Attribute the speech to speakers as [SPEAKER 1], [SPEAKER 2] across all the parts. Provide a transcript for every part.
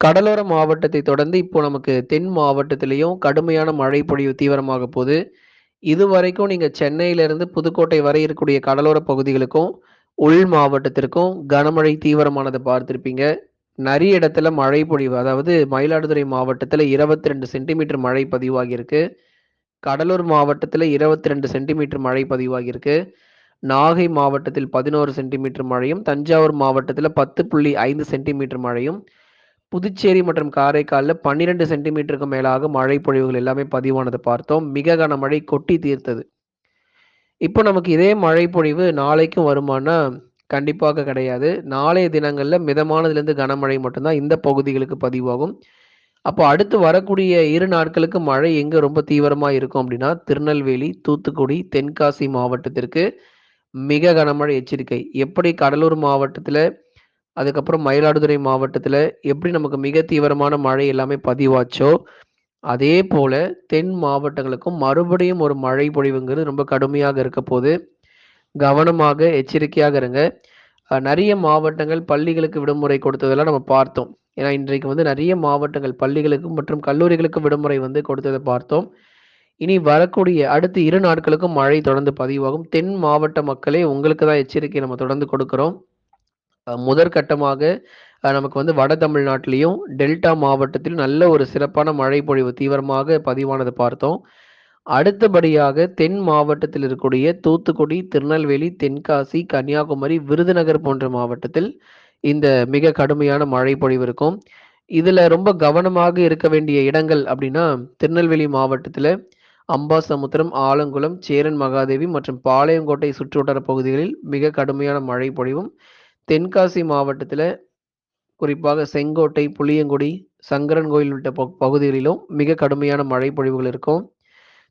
[SPEAKER 1] கடலோர மாவட்டத்தை தொடர்ந்து இப்போ நமக்கு தென் மாவட்டத்திலையும் கடுமையான மழை பொழிவு தீவிரமாக இது வரைக்கும் நீங்க சென்னையிலிருந்து புதுக்கோட்டை வரை இருக்கக்கூடிய கடலோர பகுதிகளுக்கும், உள் மாவட்டத்திற்கும் கனமழை தீவிரமானதை பார்த்திருப்பீங்க. நிறைய இடத்துல மழை பொழிவு அதாவது மயிலாடுதுறை மாவட்டத்தில் இருபத்தி ரெண்டு சென்டிமீட்டர் மழை பதிவாகியிருக்கு. கடலூர் மாவட்டத்தில் இருபத்தி ரெண்டு சென்டிமீட்டர் மழை பதிவாகியிருக்கு. நாகை மாவட்டத்தில் 11 சென்டிமீட்டர் மழையும், தஞ்சாவூர் மாவட்டத்தில் பத்து புள்ளி ஐந்து சென்டிமீட்டர் மழையும், புதுச்சேரி மற்றும் காரைக்காலில் பன்னிரண்டு சென்டிமீட்டருக்கு மேலாக மழை பொழிவுகள் எல்லாமே பதிவானதை பார்த்தோம். மிக கனமழை கொட்டி தீர்த்தது. இப்போ நமக்கு இதே மழை பொழிவு நாளைக்கும் வருமானா கண்டிப்பாக கிடையாது. நாளைய தினங்களில் மிதமானதுலேருந்து கனமழை மட்டும்தான் இந்த பகுதிகளுக்கு பதிவாகும். அப்போ அடுத்து வரக்கூடிய இரு நாட்களுக்கு மழை எங்கே ரொம்ப தீவிரமாக இருக்கும் அப்படின்னா திருநெல்வேலி, தூத்துக்குடி, தென்காசி மாவட்டத்திற்கு மிக கனமழை எச்சரிக்கை. எப்படி கடலூர் மாவட்டத்தில் அதுக்கப்புறம் மயிலாடுதுறை மாவட்டத்தில் எப்படி நமக்கு மிக தீவிரமான மழை எல்லாமே பதிவாச்சோ, அதே போல தென் மாவட்டங்களுக்கும் மறுபடியும் ஒரு மழை பொழிவுங்கிறது ரொம்ப கடுமையாக இருக்கப்போது. கவனமாக, எச்சரிக்கையாக இருங்க. நிறைய மாவட்டங்கள் பள்ளிகளுக்கு விடுமுறை கொடுத்ததெல்லாம் நம்ம பார்த்தோம். ஏன்னா, இன்றைக்கு வந்து நிறைய மாவட்டங்கள் பள்ளிகளுக்கு மற்றும் கல்லூரிகளுக்கு விடுமுறை வந்து கொடுத்ததை பார்த்தோம். இனி வரக்கூடிய அடுத்த இரு நாட்களுக்கும் மழை தொடர்ந்து பதிவாகும். தென் மாவட்ட மக்களே உங்களுக்கு தான் எச்சரிக்கை நம்ம தொடர்ந்து கொடுக்குறோம் முதற்கட்டமாக நமக்கு வந்து வட தமிழ்நாட்டிலையும் டெல்டா மாவட்டத்திலும் நல்ல ஒரு சிறப்பான மழை பொழிவு தீவிரமாக பதிவானது பார்த்தோம். அடுத்தபடியாக தென் மாவட்டத்தில் இருக்கக்கூடிய தூத்துக்குடி, திருநெல்வேலி, தென்காசி, கன்னியாகுமரி, விருதுநகர் போன்ற மாவட்டத்தில் இந்த மிக கடுமையான மழை பொழிவு இருக்கும். இதுல ரொம்ப கவனமாக இருக்க வேண்டிய இடங்கள் அப்படின்னா திருநெல்வேலி மாவட்டத்தில் அம்பாசமுத்திரம், ஆலங்குளம், சேரன் மகாதேவி மற்றும் பாளையங்கோட்டை சுற்றுவட்டார பகுதிகளில் மிக கடுமையான மழை பொழிவும், தென்காசி மாவட்டத்தில் குறிப்பாக செங்கோட்டை, புளியங்குடி, சங்கரன் கோயில் உள்ளிட்ட ப பகுதிகளிலும் மிக கடுமையான மழை பொழிவுகள் இருக்கும்.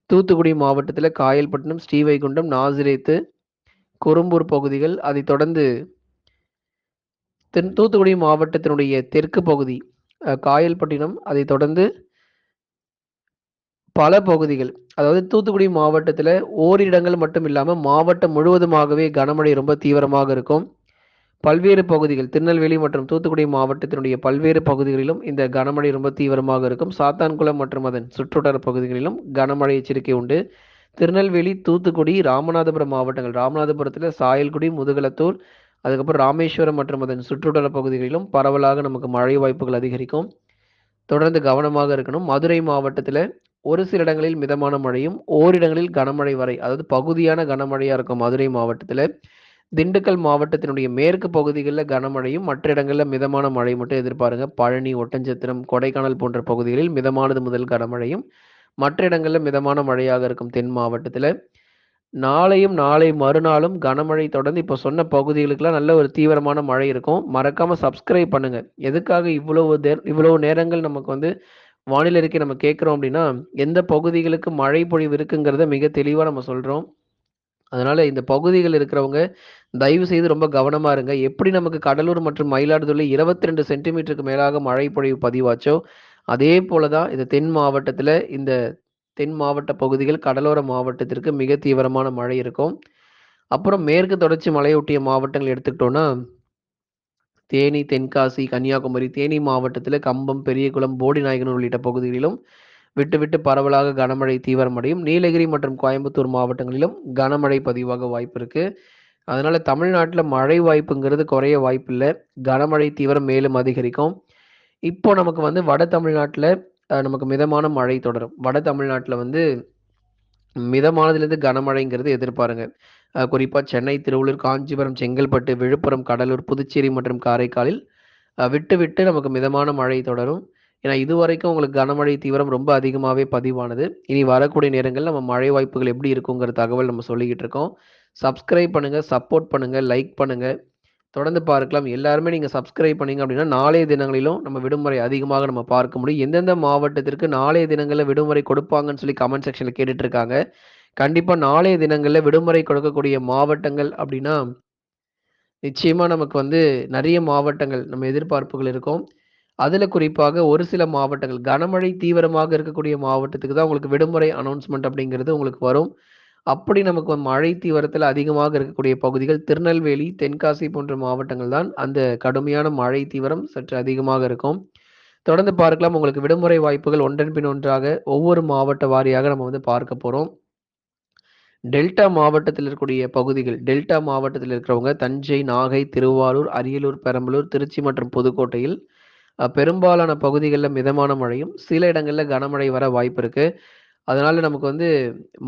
[SPEAKER 1] தூத்துக்குடி மாவட்டத்தில் காயல்பட்டினம், ஸ்ரீவைகுண்டம், நாசிரேத்து, குரும்பூர் பகுதிகள், அதைத் தொடர்ந்து தென் தூத்துக்குடி மாவட்டத்தினுடைய தெற்கு பகுதி காயல்பட்டினம், அதைத் தொடர்ந்து பல பகுதிகள். அதாவது தூத்துக்குடி மாவட்டத்தில் ஓரிடங்கள் மட்டும் இல்லாமல் மாவட்டம் முழுவதுமாகவே கனமழை ரொம்ப தீவிரமாக இருக்கும். பல்வேறு பகுதிகள் திருநெல்வேலி மற்றும் தூத்துக்குடி மாவட்டத்தினுடைய பல்வேறு பகுதிகளிலும் இந்த கனமழை ரொம்ப தீவிரமாக இருக்கும். சாத்தான்குளம் மற்றும் அதன் சுற்றுவட்டார பகுதிகளிலும் கனமழை எச்சரிக்கை உண்டு. திருநெல்வேலி, தூத்துக்குடி, ராமநாதபுரம் மாவட்டங்கள். ராமநாதபுரத்தில் சாயல்குடி, முதுகலத்தூர் அதுக்கப்புறம் ராமேஸ்வரம் மற்றும் அதன் சுற்றுவட்டார பகுதிகளிலும் பரவலாக நமக்கு மழை வாய்ப்புகள் அதிகரிக்கும். தொடர்ந்து கவனமாக இருக்கணும். மதுரை மாவட்டத்தில் ஒரு சில இடங்களில் மிதமான மழையும், ஓரிடங்களில் கனமழை வரை அதாவது பகுதியான கனமழையாக இருக்கும் மதுரை மாவட்டத்தில் திண்டுக்கல் மாவட்டத்தினுடைய மேற்கு பகுதிகளில் கனமழையும், மற்ற இடங்களில் மிதமான மழை மட்டும் எதிர்பாருங்க. பழனி, ஒட்டஞ்சத்திரம் கொடைக்கானல் போன்ற பகுதிகளில் மிதமானது முதல் கனமழையும், மற்ற இடங்களில் மிதமான மழையாக இருக்கும் தென் மாவட்டத்தில் நாளையும், நாளை மறுநாளும் கனமழை தொடர்ந்து இப்போ சொன்ன பகுதிகளுக்கெல்லாம் நல்ல ஒரு தீவிரமான மழை இருக்கும். மறக்காம சப்ஸ்கிரைப் பண்ணுங்க. எதுக்காக இவ்வளவு தேர் இவ்வளவு நேரங்கள் நமக்கு வந்து வானிலை இருக்கே நம்ம கேட்குறோம் அப்படின்னா எந்த பகுதிகளுக்கு மழை பொழிவு இருக்குங்கிறத மிக தெளிவாக நம்ம சொல்கிறோம் அதனால இந்த பகுதிகள் இருக்கிறவங்க தயவு செய்து ரொம்ப கவனமா இருங்க. எப்படி நமக்கு கடலூர் மற்றும் மயிலாடுதுறை இருபத்தி ரெண்டு சென்டிமீட்டருக்கு மேலாக மழை பொழிவு பதிவாச்சோ, அதே போலதான் இந்த தென் மாவட்டத்தில் இந்த தென் மாவட்ட பகுதிகள் கடலோர மாவட்டத்திற்கு மிக தீவிரமான மழை இருக்கும். அப்புறம் மேற்கு தொடர்ச்சி மலையொட்டிய மாவட்டங்கள் எடுத்துக்கிட்டோம்னா தேனி, தென்காசி, கன்னியாகுமரி, தேனி மாவட்டத்தில் கம்பம், பெரியகுளம், போடிநாயகன் உள்ளிட்ட பகுதிகளிலும் விட்டுவிட்டு பரவலாக கனமழை தீவிரமடையும். நீலகிரி மற்றும் கோயம்புத்தூர் மாவட்டங்களிலும் கனமழை பதிவாக வாய்ப்பு இருக்கு. அதனால தமிழ்நாட்டில் மழை வாய்ப்புங்கிறது குறைய வாய்ப்பில்ல. கனமழை தீவிரம் மேலும் அதிகரிக்கும். இப்போ நமக்கு வந்து வட தமிழ்நாட்டில் நமக்கு மிதமான மழை தொடரும். வட தமிழ்நாட்டில் வந்து மிதமானதுலேருந்து கனமழைங்கிறது எதிர்பாருங்க. குறிப்பாக சென்னை, திருவள்ளூர், காஞ்சிபுரம், செங்கல்பட்டு, விழுப்புரம், கடலூர், புதுச்சேரி மற்றும் காரைக்காலில் விட்டு விட்டு நமக்கு மிதமான மழை தொடரும். ஏன்னா, இதுவரைக்கும் உங்களுக்கு கனமழை தீவிரம் ரொம்ப அதிகமாகவே பதிவானது. இனி வரக்கூடிய நேரங்கள் நம்ம மழை வாய்ப்புகள் எப்படி இருக்குங்கிற தகவல் நம்ம சொல்லிக்கிட்டு இருக்கோம். சப்ஸ்கிரைப் பண்ணுங்கள் சப்போர்ட் பண்ணுங்கள் லைக் பண்ணுங்கள் தொடர்ந்து பார்க்கலாம். எல்லாருமே நீங்கள் சப்ஸ்கிரைப் பண்ணீங்க அப்படின்னா நாளைய தினங்களிலும் நம்ம விடுமுறை அதிகமாக நம்ம பார்க்க முடியும். எந்தெந்த மாவட்டத்திற்கு நாளைய தினங்களில் விடுமுறை கொடுப்பாங்கன்னு சொல்லி கமெண்ட் செக்ஷனில் கேட்டுட்டு இருக்காங்க. கண்டிப்பாக நாளைய தினங்களில் விடுமுறை கொடுக்கக்கூடிய மாவட்டங்கள் அப்படின்னா நிச்சயமாக நமக்கு வந்து நிறைய மாவட்டங்கள் நம்ம எதிர்பார்ப்புகள் இருக்கும். அதில் குறிப்பாக ஒரு சில மாவட்டங்கள் கனமழை தீவிரமாக இருக்கக்கூடிய மாவட்டத்துக்கு தான் உங்களுக்கு விடுமுறை அனௌன்ஸ்மெண்ட் அப்படிங்கிறது உங்களுக்கு வரும். அப்படி நமக்கு மழை தீவிரத்தில் அதிகமாக இருக்கக்கூடிய பகுதிகள் திருநெல்வேலி, தென்காசி போன்ற மாவட்டங்கள் தான் அந்த கடுமையான மழை தீவிரம் சற்று அதிகமாக இருக்கும். தொடர்ந்து பார்க்கலாம். உங்களுக்கு விடுமுறை வாய்ப்புகள் ஒன்றன் பின் ஒன்றாக ஒவ்வொரு மாவட்ட வாரியாக நம்ம வந்து பார்க்க போகிறோம் டெல்டா மாவட்டத்தில் இருக்கக்கூடிய பகுதிகள் டெல்டா மாவட்டத்தில் இருக்கிறவங்க தஞ்சை, நாகை, திருவாரூர், அரியலூர், பெரம்பலூர், திருச்சி மற்றும் புதுக்கோட்டையில் பெரும்பாலான பகுதிகளில் மிதமான மழையும், சில இடங்களில் கனமழை வர வாய்ப்பு இருக்குது அதனால நமக்கு வந்து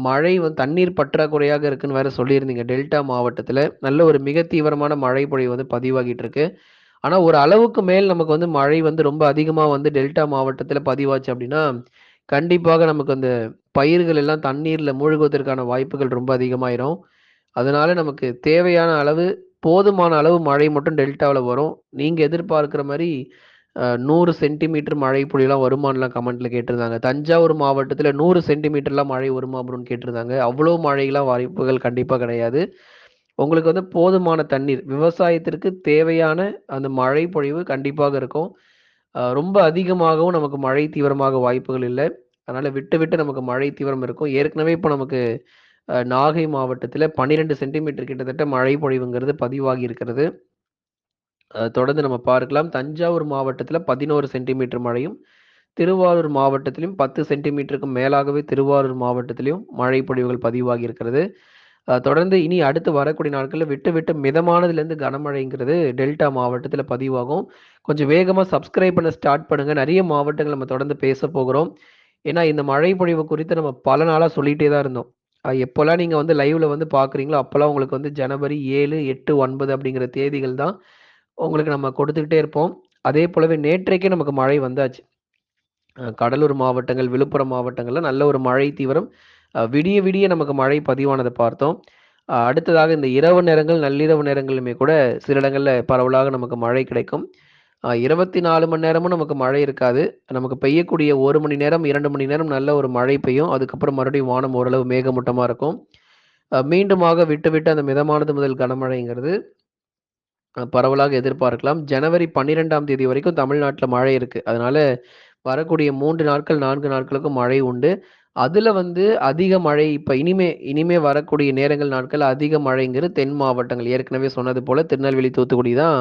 [SPEAKER 1] மழை வந்து தண்ணீர் பற்றாக்குறையாக இருக்குன்னு வேற சொல்லியிருந்தீங்க. டெல்டா மாவட்டத்தில் நல்ல ஒரு மிக தீவிரமான மழை பொழிவு வந்து பதிவாகிட்டு இருக்கு. ஆனால் ஒரு அளவுக்கு மேல் நமக்கு வந்து மழை வந்து ரொம்ப அதிகமாக வந்து டெல்டா மாவட்டத்தில் பதிவாச்சு அப்படின்னா கண்டிப்பாக நமக்கு அந்த பயிர்கள் எல்லாம் தண்ணீரில் மூழ்குவதற்கான வாய்ப்புகள் ரொம்ப அதிகமாயிரும். அதனால நமக்கு தேவையான அளவு, போதுமான அளவு மழை மட்டும் டெல்டாவில் வரும். நீங்கள் எதிர்பார்க்குற மாதிரி நூறு சென்டிமீட்டர் மழை பொழிவுலாம் வருமானலாம் கமெண்ட்ல கேட்டிருந்தாங்க. தஞ்சாவூர் மாவட்டத்தில் நூறு சென்டிமீட்டர்லாம் மழை வருமா அப்படின்னு கேட்டிருந்தாங்க. அவ்வளோ மழையெல்லாம் வாய்ப்புகள் கண்டிப்பாக கிடையாது. உங்களுக்கு வந்து போதுமான தண்ணீர், விவசாயத்திற்கு தேவையான அந்த மழை பொழிவு கண்டிப்பாக இருக்கும். ரொம்ப அதிகமாகவும் நமக்கு மழை தீவிரமாக வாய்ப்புகள் இல்லை அதனால விட்டு, விட்டு நமக்கு மழை தீவிரம் இருக்கும். ஏற்கனவே இப்போ நமக்கு நாகை மாவட்டத்தில் பன்னிரெண்டு சென்டிமீட்டர் கிட்டத்தட்ட மழை பொழிவுங்கிறது பதிவாகி இருக்கிறது. தொடர்ந்து நம்ம பார்க்கலாம். தஞ்சாவூர் மாவட்டத்தில் பதினோரு சென்டிமீட்டர் மழையும், திருவாரூர் மாவட்டத்திலும் 10 சென்டிமீட்டருக்கு மேலாகவே திருவாரூர் மாவட்டத்திலும் மழை பொழிவுகள் பதிவாகி இருக்கிறது. தொடர்ந்து இனி அடுத்து வரக்கூடிய நாட்களில் விட்டு, விட்டு மிதமானதுலேருந்து கனமழைங்கிறது டெல்டா மாவட்டத்தில் பதிவாகும். கொஞ்சம் வேகமாக சப்ஸ்கிரைப் பண்ண ஸ்டார்ட் பண்ணுங்க. நிறைய மாவட்டங்கள் நம்ம தொடர்ந்து பேசப் போகிறோம். ஏன்னா, இந்த மழை பொழிவு குறித்து நம்ம பல நாளாக சொல்லிகிட்டே தான் இருந்தோம். எப்போல்லாம் நீங்கள் வந்து லைவில் வந்து பார்க்குறீங்களோ, அப்போல்லாம் உங்களுக்கு வந்து ஜனவரி 7, 8, 9 அப்படிங்கிற தேதிகள் தான் உங்களுக்கு நம்ம கொடுத்துக்கிட்டே இருப்போம். அதே போலவே நேற்றைக்கே நமக்கு மழை வந்தாச்சு. கடலூர் மாவட்டங்கள், விழுப்புரம் மாவட்டங்களில் நல்ல ஒரு மழை தீவிரம். விடிய, விடிய நமக்கு மழை பதிவானதை பார்த்தோம். அடுத்ததாக இந்த இரவு நேரங்கள், நள்ளிரவு நேரங்களிலுமே கூட சில இடங்களில் பரவலாக நமக்கு மழை கிடைக்கும். இருபத்தி நாலு மணி நேரமும் நமக்கு மழை இருக்காது. நமக்கு பெய்யக்கூடிய ஒரு மணி நேரம், இரண்டு மணி நேரம் நல்ல ஒரு மழை பெய்யும். அதுக்கப்புறம் மறுபடியும் வானம் ஓரளவு மேகமூட்டமாக இருக்கும். மீண்டுமாக விட்டு, விட்டு அந்த மிதமானது முதல் கனமழைங்கிறது பரவலாக எதிர்பார்க்கலாம். ஜனவரி 12ஆம் தேதி வரைக்கும் தமிழ்நாட்டில் மழை இருக்கு. அதனால வரக்கூடிய மூன்று நாட்கள், நான்கு நாட்களுக்கும் மழை உண்டு. அதில் வந்து அதிக மழை இப்போ இனிமே இனிமே வரக்கூடிய நேரங்கள், நாட்கள் அதிக மழைங்கிறது தென் மாவட்டங்கள். ஏற்கனவே சொன்னது போல் திருநெல்வேலி, தூத்துக்குடி தான்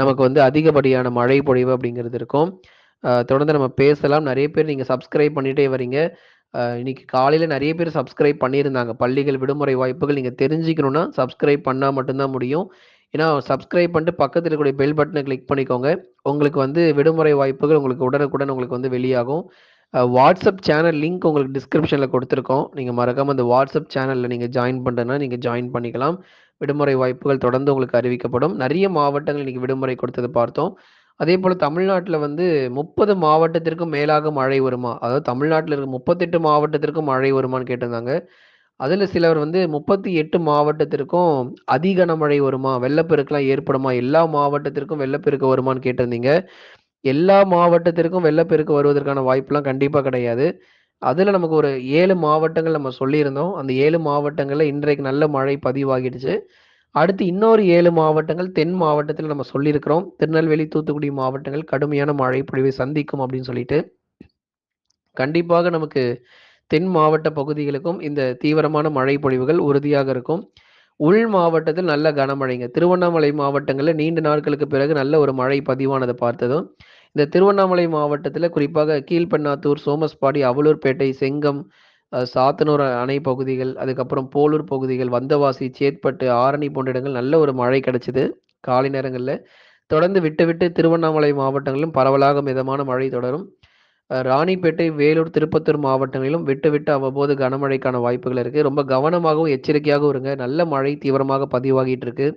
[SPEAKER 1] நமக்கு வந்து அதிகப்படியான மழை பொழிவு அப்படிங்கிறது இருக்கும். தொடர்ந்து நம்ம பேசலாம். நிறைய பேர் நீங்கள் சப்ஸ்கிரைப் பண்ணிட்டே வரீங்க. இன்னைக்கு காலையில் நிறைய பேர் சப்ஸ்கிரைப் பண்ணியிருந்தாங்க. பள்ளிகள் விடுமுறை வாய்ப்புகள் நீங்கள் தெரிஞ்சுக்கணும்னா, சப்ஸ்கிரைப் பண்ணால் மட்டும்தான் முடியும். ஏன்னா, சப்ஸ்கிரைப் பண்ணிட்டு பக்கத்தில் இருக்கக்கூடிய பெல் பட்டனை கிளிக் பண்ணிக்கோங்க. உங்களுக்கு வந்து விடுமுறை வாய்ப்புகள் உங்களுக்கு உடனுக்குடன் உங்களுக்கு வந்து வெளியாகும். வாட்ஸ்அப் சேனல் லிங்க் உங்களுக்கு டிஸ்கிரிப்ஷனில் கொடுத்துருக்கோம் நீங்கள் மறக்காமல் அந்த வாட்ஸ்அப் சேனலில் நீங்கள் ஜாயின் பண்ணுறதுனா நீங்கள் ஜாயின் பண்ணிக்கலாம். விடுமுறை வாய்ப்புகள் தொடர்ந்து உங்களுக்கு அறிவிக்கப்படும். நிறைய மாவட்டங்கள் இன்னைக்கு விடுமுறை கொடுத்தது பார்த்தோம். அதே போல் தமிழ்நாட்டில் வந்து 30 மாவட்டத்திற்கும் மேலாக மழை வருமா? அதாவது தமிழ்நாட்டில் இருக்க 38 மாவட்டத்திற்கும் மழை வருமான்னு கேட்டிருந்தாங்க. அதில் சிலர் வந்து 38 மாவட்டத்திற்கும் அதிகன கனமழை வருமா? வெள்ளப்பெருக்கெலாம் ஏற்படுமா? எல்லா மாவட்டத்திற்கும் வெள்ளப்பெருக்கு வருமான்னு கேட்டிருந்தீங்க. எல்லா மாவட்டத்திற்கும் வெள்ளப்பெருக்கு வருவதற்கான வாய்ப்புலாம் கண்டிப்பாக கிடையாது. அதில் நமக்கு ஒரு ஏழு மாவட்டங்கள் நம்ம சொல்லியிருந்தோம். அந்த ஏழு மாவட்டங்களில் இன்றைக்கு நல்ல மழை பதிவாகிடுச்சு. அடுத்து இன்னொரு ஏழு மாவட்டங்கள் தென் மாவட்டத்தில் நம்ம சொல்லியிருக்கிறோம். திருநெல்வேலி, தூத்துக்குடி மாவட்டங்கள் கடுமையான மழை பொழிவை சந்திக்கும் அப்படின்னு சொல்லிட்டு. கண்டிப்பாக நமக்கு தென் மாவட்ட பகுதிகளுக்கும் இந்த தீவிரமான மழை பொழிவுகள் உறுதியாக இருக்கும். உள் மாவட்டத்தில் நல்ல கனமழைங்க. திருவண்ணாமலை மாவட்டங்களில் நீண்ட நாட்களுக்கு பிறகு நல்ல ஒரு மழை பதிவானதை பார்த்ததும், இந்த திருவண்ணாமலை மாவட்டத்தில் குறிப்பாக கீழ்பென்னாத்தூர், சோமஸ்பாடி, அவலூர்பேட்டை, செங்கம், சாத்தனூர் அணை பகுதிகள், அதுக்கப்புறம் போலூர் பகுதிகள், வந்தவாசி, சேத்பட்டு, ஆரணி போன்ற இடங்கள் நல்ல ஒரு மழை கிடைச்சிது காலை நேரங்களில் தொடர்ந்து விட்டு, விட்டு திருவண்ணாமலை மாவட்டங்களிலும் பரவலாக மிதமான மழை தொடரும். ராணிப்பேட்டை, வேலூர், திருப்பத்தூர் மாவட்டங்களிலும் விட்டு, விட்டு அவ்வப்போது கனமழைக்கான வாய்ப்புகள் இருக்கு. ரொம்ப கவனமாகவும், எச்சரிக்கையாகவும் இருங்க. நல்ல மழை தீவிரமாக பதிவாகிட்டு இருக்கு.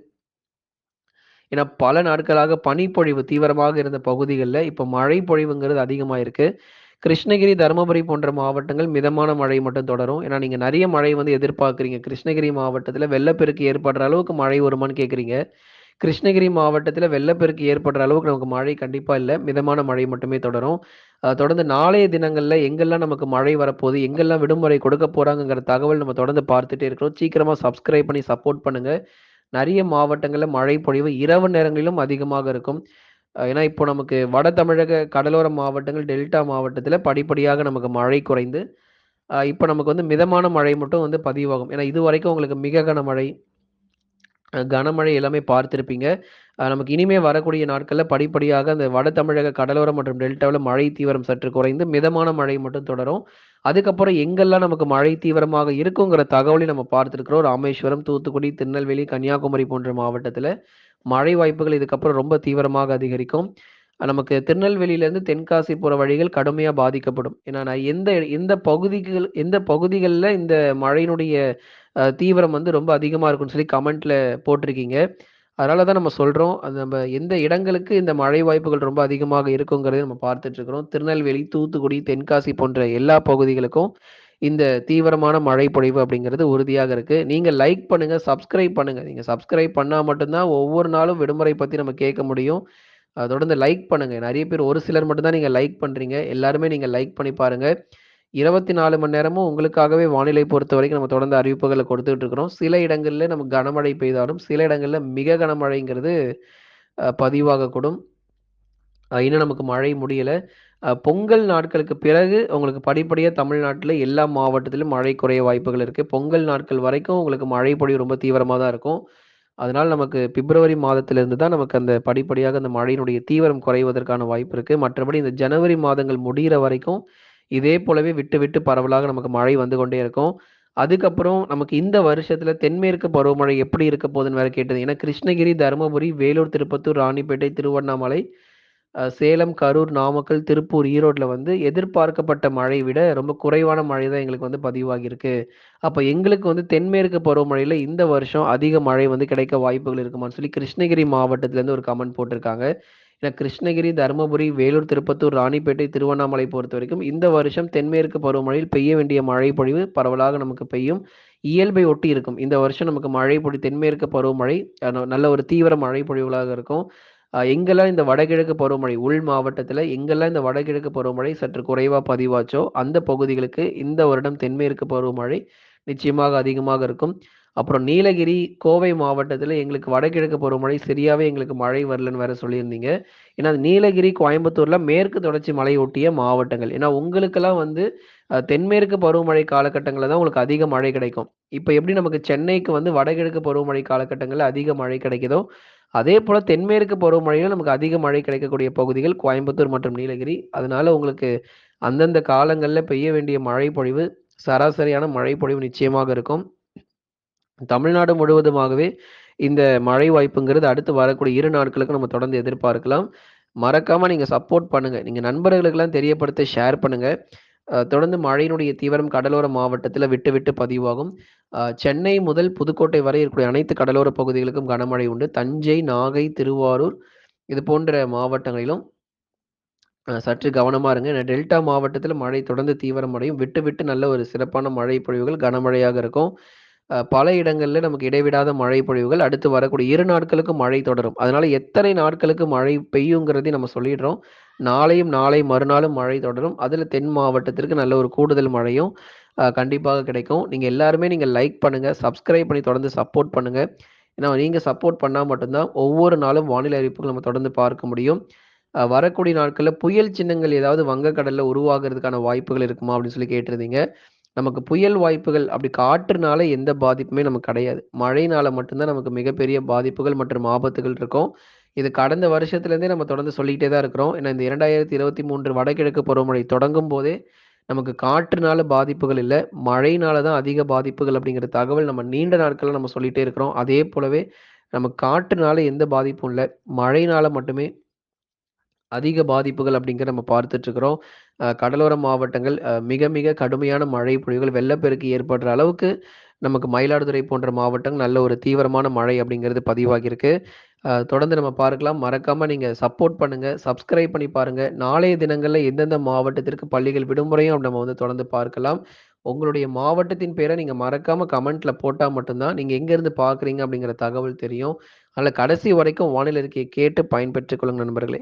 [SPEAKER 1] ஏன்னா, பல நாட்களாக பனிப்பொழிவு தீவிரமாக இருந்த பகுதிகளில் இப்போ மழை பொழிவுங்கிறது அதிகமாயிருக்கு. கிருஷ்ணகிரி, தருமபுரி போன்ற மாவட்டங்கள் மிதமான மழை மட்டும் தொடரும். ஏன்னா, நீங்கள் நிறைய மழை வந்து எதிர்பார்க்குறீங்க கிருஷ்ணகிரி மாவட்டத்தில் வெள்ளப்பெருக்கு ஏற்படுற அளவுக்கு மழை வருமான்னு கேட்குறீங்க கிருஷ்ணகிரி மாவட்டத்தில் வெள்ளப்பெருக்கு ஏற்படுற அளவுக்கு நமக்கு மழை கண்டிப்பாக இல்லை மிதமான மழை மட்டுமே தொடரும். தொடர்ந்து நாளைய தினங்களில் எங்கெல்லாம் நமக்கு மழை வரப்போகுது எங்கெல்லாம் விடுமுறை கொடுக்க போகிறாங்கங்கிற தகவல் நம்ம தொடர்ந்து பார்த்துட்டே இருக்கிறோம். சீக்கிரமாக சப்ஸ்கிரைப் பண்ணி சப்போர்ட் பண்ணுங்கள் நிறைய மாவட்டங்களில் மழை பொழிவு இரவு நேரங்களிலும் அதிகமாக இருக்கும். ஏன்னா, இப்போ நமக்கு வட தமிழக கடலோர மாவட்டங்கள், டெல்டா மாவட்டத்தில் படிப்படியாக நமக்கு மழை குறைந்து, இப்போ நமக்கு வந்து மிதமான மழை மட்டும் வந்து பதிவாகும். ஏன்னா, இதுவரைக்கும் உங்களுக்கு மிக கனமழை கனமழை எல்லாமே பார்த்துருப்பீங்க நமக்கு இனிமே வரக்கூடிய நாட்களில் படிப்படியாக அந்த வட தமிழக கடலோரம் மற்றும் டெல்டாவில் மழை தீவிரம் சற்று குறைந்து மிதமான மழை மட்டும் தொடரும். அதுக்கப்புறம் எங்கெல்லாம் நமக்கு மழை தீவிரமாக இருக்குங்கிற தகவலை நம்ம பார்த்துருக்குறோம் ராமேஸ்வரம், தூத்துக்குடி, திருநெல்வேலி, கன்னியாகுமரி போன்ற மாவட்டத்தில் மழை வாய்ப்புகள் இதுக்கப்புறம் ரொம்ப தீவிரமாக அதிகரிக்கும். நமக்கு திருநெல்வேலியிலேருந்து தென்காசி போகிற வழிகள் கடுமையாக பாதிக்கப்படும். ஏன்னா நான் எந்த எந்த பகுதிகள் எந்த பகுதிகளில் இந்த மழையினுடைய தீவிரம் வந்து ரொம்ப அதிகமாக இருக்குன்னு சொல்லி கமெண்ட்ல போட்டிருக்கீங்க. அதனால தான் நம்ம சொல்கிறோம் அது நம்ம எந்த இடங்களுக்கு இந்த மழை வாய்ப்புகள் ரொம்ப அதிகமாக இருக்குங்கிறதையும் நம்ம பார்த்துட்டு இருக்கிறோம். திருநெல்வேலி, தூத்துக்குடி, தென்காசி போன்ற எல்லா பகுதிகளுக்கும் இந்த தீவிரமான மழை பொழிவு அப்படிங்கிறது உறுதியாக இருக்கு. நீங்க லைக் பண்ணுங்க, சப்ஸ்கிரைப் பண்ணுங்க. நீங்க சப்ஸ்கிரைப் பண்ணா மட்டும்தான் ஒவ்வொரு நாளும் விடுமுறை பத்தி நம்ம கேட்க முடியும். தொடர்ந்து லைக் பண்ணுங்க. நிறைய பேர் ஒரு சிலர் மட்டும்தான் நீங்கள் நீங்க லைக் பண்றீங்க. எல்லாருமே நீங்க லைக் பண்ணி பாருங்க. 24 மணி நேரமும் உங்களுக்காகவே வானிலை பொறுத்த வரைக்கும் நம்ம தொடர்ந்து அறிவிப்புகளை கொடுத்துட்டு இருக்கிறோம். சில இடங்கள்ல நமக்கு கனமழை பெய்தாலும், சில இடங்கள்ல மிக கனமழைங்கிறது பதிவாகக்கூடும். இன்னும் நமக்கு மழை முடியல. பொங்கல் நாட்களுக்கு பிறகு உங்களுக்கு படிப்படியாக தமிழ்நாட்டில் எல்லா மாவட்டத்திலும் மழை குறைய வாய்ப்புகள் இருக்குது பொங்கல் நாட்கள் வரைக்கும் உங்களுக்கு மழை பொடி ரொம்ப தீவிரமாக தான் இருக்கும். அதனால் நமக்கு பிப்ரவரி மாதத்திலிருந்து தான் நமக்கு அந்த படிப்படியாக அந்த மழையினுடைய தீவிரம் குறைவதற்கான வாய்ப்பு இருக்குது மற்றபடி இந்த ஜனவரி மாதங்கள் முடியிற வரைக்கும் இதே போலவே விட்டு, விட்டு பரவலாக நமக்கு மழை வந்து கொண்டே இருக்கும். அதுக்கப்புறம் நமக்கு இந்த வருஷத்துல தென்மேற்கு பருவமழை எப்படி இருக்க போகுதுன்னு வேற கேட்டது. ஏன்னா கிருஷ்ணகிரி, தருமபுரி, வேலூர், திருப்பத்தூர், ராணிப்பேட்டை, திருவண்ணாமலை, சேலம், கரூர், நாமக்கல், திருப்பூர், ஈரோட்டில் வந்து எதிர்பார்க்கப்பட்ட மழை விட ரொம்ப குறைவான மழை தான் எங்களுக்கு வந்து பதிவாகியிருக்கு. அப்போ எங்களுக்கு வந்து தென்மேற்கு பருவமழையில் இந்த வருஷம் அதிக மழை வந்து கிடைக்க வாய்ப்புகள் இருக்குமான்னு சொல்லி கிருஷ்ணகிரி மாவட்டத்திலேருந்து ஒரு கமெண்ட் போட்டிருக்காங்க. இந்த கிருஷ்ணகிரி, தருமபுரி, வேலூர், திருப்பத்தூர், ராணிப்பேட்டை, திருவண்ணாமலை பொறுத்த வரைக்கும் இந்த வருஷம் தென்மேற்கு பருவமழையில் பெய்ய வேண்டிய மழை பொழிவு பரவலாக நமக்கு பெய்யும். இயல்பை ஒட்டி இருக்கும். இந்த வருஷம் நமக்கு மழை பொழி தென்மேற்கு பருவமழை நல்ல ஒரு தீவிர மழை பொழிவுகளாக இருக்கும். எங்கெல்லாம் இந்த வடகிழக்கு பருவமழை உள் மாவட்டத்தில் எங்கெல்லாம் இந்த வடகிழக்கு பருவமழை சற்று குறைவா பதிவாச்சோ, அந்த பகுதிகளுக்கு இந்த வருடம் தென்மேற்கு பருவமழை நிச்சயமாக அதிகமாக இருக்கும். அப்புறம் நீலகிரி, கோவை மாவட்டத்தில் எங்களுக்கு வடகிழக்கு பருவமழை சரியாகவே எங்களுக்கு மழை வரலன்னு வேற சொல்லியிருந்தீங்க. ஏன்னா நீலகிரி, கோயம்புத்தூரில் மேற்கு தொடர்ச்சி மலையொட்டிய மாவட்டங்கள். ஏன்னா உங்களுக்கெல்லாம் வந்து தென்மேற்கு பருவமழை காலகட்டங்களில் தான் உங்களுக்கு அதிக மழை கிடைக்கும். இப்போ எப்படி நமக்கு சென்னைக்கு வந்து வடகிழக்கு பருவமழை காலகட்டங்களில் அதிக மழை கிடைக்குதோ, அதேபோல தென்மேற்கு பருவமழையில் நமக்கு அதிக மழை கிடைக்கக்கூடிய பகுதிகள் கோயம்புத்தூர் மற்றும் நீலகிரி. அதனால உங்களுக்கு அந்தந்த காலங்களில் பெய்ய வேண்டிய மழை பொழிவு சராசரியான மழை பொழிவு நிச்சயமாக இருக்கும். தமிழ்நாடு முழுவதுமாகவே இந்த மழை வாய்ப்புங்கிறது அடுத்து வரக்கூடிய இரு நாட்களுக்கு நம்ம தொடர்ந்து எதிர்பார்க்கலாம். மறக்காம நீங்க சப்போர்ட் பண்ணுங்க. நீங்க நண்பர்களுக்கெல்லாம் தெரியப்படுத்த ஷேர் பண்ணுங்க. தொடர்ந்து மழையினுடைய தீவிரம் கடலோர மாவட்டத்தில் விட்டு, விட்டு பதிவாகும். சென்னை முதல் புதுக்கோட்டை வரை இருக்கக்கூடிய அனைத்து கடலோர பகுதிகளுக்கும் கனமழை உண்டு. தஞ்சை, நாகை, திருவாரூர் இது போன்ற மாவட்டங்களிலும் சற்று கவனமா இருங்க. ஏன்னா டெல்டா மாவட்டத்தில் மழை தொடர்ந்து தீவிரமடையும். விட்டு, விட்டு நல்ல ஒரு சிறப்பான மழை பொழிவுகள் கனமழையாக இருக்கும். பல இடங்களில் நமக்கு இடைவிடாத மழை பொழிவுகள் அடுத்து வரக்கூடிய இரு நாட்களுக்கு மழை தொடரும். அதனால எத்தனை நாட்களுக்கு மழை பெய்யுங்கிறதையும் நம்ம சொல்லிடுறோம். நாளையும், நாளை மறுநாளும் மழை தொடரும். அதில் தென் மாவட்டத்திற்கு நல்ல ஒரு கூடுதல் மழையும் கண்டிப்பாக கிடைக்கும். நீங்கள் எல்லாருமே நீங்கள் லைக் பண்ணுங்கள் சப்ஸ்கிரைப் பண்ணி தொடர்ந்து சப்போர்ட் பண்ணுங்கள் ஏன்னா நீங்கள் சப்போர்ட் பண்ணால் மட்டும்தான் ஒவ்வொரு நாளும் வானிலை அறிவிப்புகள் நம்ம தொடர்ந்து பார்க்க முடியும். வரக்கூடிய நாட்களில் புயல் சின்னங்கள் ஏதாவது வங்கக்கடலில் உருவாகிறதுக்கான வாய்ப்புகள் இருக்குமா? அப்படின்னு சொல்லி கேட்டிருந்தீங்க. நமக்கு புயல் வாய்ப்புகள் அப்படி காற்றுனால எந்த பாதிப்புமே நமக்கு கிடையாது. மழைனால மட்டும்தான் நமக்கு மிகப்பெரிய பாதிப்புகள் மற்றும் ஆபத்துகள் இருக்கும். இது கடந்த வருஷத்துலேருந்தே நம்ம தொடர்ந்து சொல்லிக்கிட்டே தான் இருக்கிறோம். ஏன்னா இந்த 2023 வடகிழக்கு பருவமழை தொடங்கும் போதே நமக்கு காற்றுனால பாதிப்புகள் இல்லை மழையினால தான் அதிக பாதிப்புகள் அப்படிங்கிற தகவல் நம்ம நீண்ட நாட்களில் நம்ம சொல்லிகிட்டே இருக்கிறோம். அதே போலவே நம்ம காற்றுனால எந்த பாதிப்பும் இல்லை மழையினால மட்டுமே அதிக பாதிப்புகள் அப்படிங்கிற நம்ம பார்த்துட்டு இருக்கிறோம். கடலோர மாவட்டங்கள் மிக, மிக கடுமையான மழை பொழிவுகள், வெள்ளப்பெருக்கு ஏற்படுற அளவுக்கு நமக்கு மயிலாடுதுறை போன்ற மாவட்டங்கள் நல்ல ஒரு தீவிரமான மழை அப்படிங்கிறது பதிவாகியிருக்கு. தொடர்ந்து நம்ம பார்க்கலாம். மறக்காம நீங்க சப்போர்ட் பண்ணுங்க. சப்ஸ்கிரைப் பண்ணி பாருங்க. நாளைய தினங்கள்ல எந்தெந்த மாவட்டத்திற்கு பள்ளிகள் விடுமுறையும் நம்ம வந்து தொடர்ந்து பார்க்கலாம். உங்களுடைய மாவட்டத்தின் பேரை நீங்க மறக்காம கமெண்ட்ல போட்டா மட்டும்தான் நீங்கள் எங்கேருந்து பார்க்குறீங்க அப்படிங்கிற தகவல் தெரியும். அதில் கடைசி வரைக்கும் வானிலை இருக்கையை கேட்டு பயன்பெற்றுக் கொள்ளுங்க நண்பர்களே.